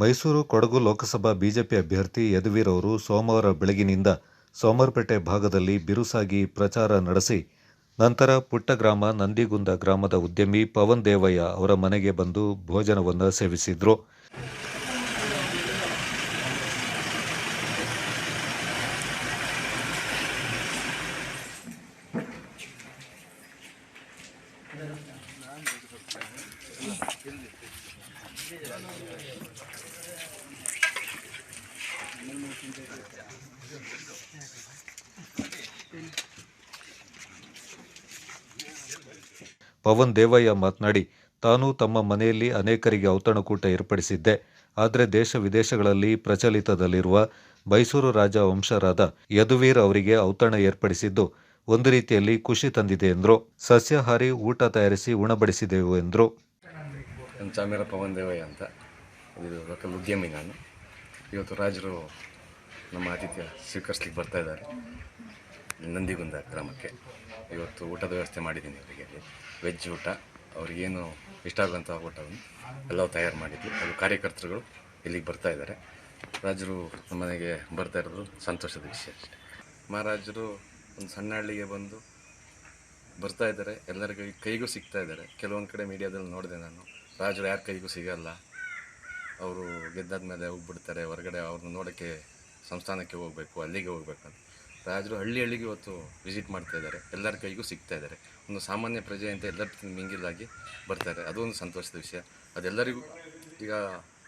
Mysuru Kodagu Lok Sabha BJP ಅಭ್ಯರ್ಥಿ ಯದುವೀರ್ ಅವರು ಸೋಮವಾರ ಬೆಳಗಿನಿಂದ ಸೋಮರ್ಪೇಟೆ ಭಾಗದಲ್ಲಿ ಬಿರುಸಾಗಿ ಪ್ರಚಾರ ನಡೆಸಿ, ನಂತರ ಪುಟ್ಟಗ್ರಾಮ ನಂದಿಗುಂದ ಗ್ರಾಮದ ಉದ್ಯಮಿ ಪವನ್ ದೇವಯ್ಯ ಅವರ ಮನೆಗೆ ಬಂದು ಭೋಜನವನ್ನು ಸೇವಿಸಿದ್ರು. ಪವನ್ ದೇವಯ್ಯ ಮಾತನಾಡಿ, ತಾನು ತಮ್ಮ ಮನೆಯಲ್ಲಿ ಅನೇಕರಿಗೆ ಔತಣಕೂಟ ಏರ್ಪಡಿಸಿದ್ದೆ. ಆದರೆ ದೇಶ ವಿದೇಶಗಳಲ್ಲಿ ಪ್ರಚಲಿತದಲ್ಲಿರುವ ಮೈಸೂರು ರಾಜ ವಂಶರಾದ ಯದುವೀರ್ ಅವರಿಗೆ ಔತಣ ಏರ್ಪಡಿಸಿದ್ದು ಒಂದು ರೀತಿಯಲ್ಲಿ ಖುಷಿ ತಂದಿದೆ ಎಂದರು ಸಸ್ಯಾಹಾರಿ ಊಟ ತಯಾರಿಸಿ ಉಣಬಡಿಸಿದೆವು ಎಂದರು. ಚಾಮೀರ ಪವನ್ ದೇವಯ್ಯ ಅಂತ. ಇದು ಲೋಕಲ್ ಉದ್ಯಮಿ ನಾನು. ಇವತ್ತು ರಾಜರು ನಮ್ಮ ಆತಿಥ್ಯ ಸ್ವೀಕರಿಸ್ಲಿಕ್ಕೆ ಬರ್ತಾ ಇದ್ದಾರೆ. ನಂದಿಗುಂದ ಗ್ರಾಮಕ್ಕೆ. ಇವತ್ತು ಊಟದ ವ್ಯವಸ್ಥೆ ಮಾಡಿದ್ದೀನಿ ಅವರಿಗೆ ವೆಜ್ ಊಟ ಅವ್ರಿಗೇನು ಇಷ್ಟ ಆಗುವಂಥ ಊಟವನ್ನು ಎಲ್ಲವೂ ತಯಾರು ಮಾಡಿದ್ವಿ. ಅದು ಕಾರ್ಯಕರ್ತರುಗಳು ಇಲ್ಲಿಗೆ ಬರ್ತಾ ಇದ್ದಾರೆ. ರಾಜರು ನಮ್ಮನೆಗೆ ಬರ್ತಾ ಇರೋದು ಸಂತೋಷದ ವಿಷಯ ಅಷ್ಟೇ. ಮಹಾರಾಜರು ಒಂದು ಸಣ್ಣ ಹಳ್ಳಿಗೆ ಬಂದು ಬರ್ತಾ ಇದ್ದಾರೆ. ಎಲ್ಲರಿಗೂ ಕೈಗೂ ಸಿಗ್ತಾ ಇದ್ದಾರೆ. ಕೆಲವೊಂದು ಕಡೆ ಮೀಡಿಯಾದಲ್ಲಿ ನೋಡಿದೆ ನಾನು. ರಾಜರು ಯಾರ ಕೈಗೂ ಸಿಗಲ್ಲ. ಅವರು ಗೆದ್ದಾದ್ಮೇಲೆ ಹೋಗ್ಬಿಡ್ತಾರೆ. ಹೊರಗಡೆ ಅವ್ರನ್ನ ನೋಡೋಕ್ಕೆ ಸಂಸ್ಥಾನಕ್ಕೆ ಹೋಗಬೇಕು, ಅಲ್ಲಿಗೆ ಹೋಗ್ಬೇಕು ಅಂತ. ರಾಜರು ಹಳ್ಳಿ ಹಳ್ಳಿಗೆ ಇವತ್ತು ವಿಸಿಟ್ ಮಾಡ್ತಾ ಇದ್ದಾರೆ. ಎಲ್ಲರ ಕೈಗೂ ಸಿಗ್ತಾ ಇದ್ದಾರೆ. ಒಂದು ಸಾಮಾನ್ಯ ಪ್ರಜೆ ಅಂತ ಎಲ್ಲರ ಮಿಂಗಿಲಾಗಿ ಬರ್ತಾರೆ ಅದು ಒಂದು ಸಂತೋಷದ ವಿಷಯ. ಅದೆಲ್ಲರಿಗೂ ಈಗ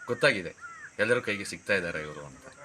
ಗೊತ್ತಾಗಿದೆ. ಎಲ್ಲರ ಕೈಗೆ ಸಿಗ್ತಾ ಇದ್ದಾರೆ ಇವರು ಅಂತ.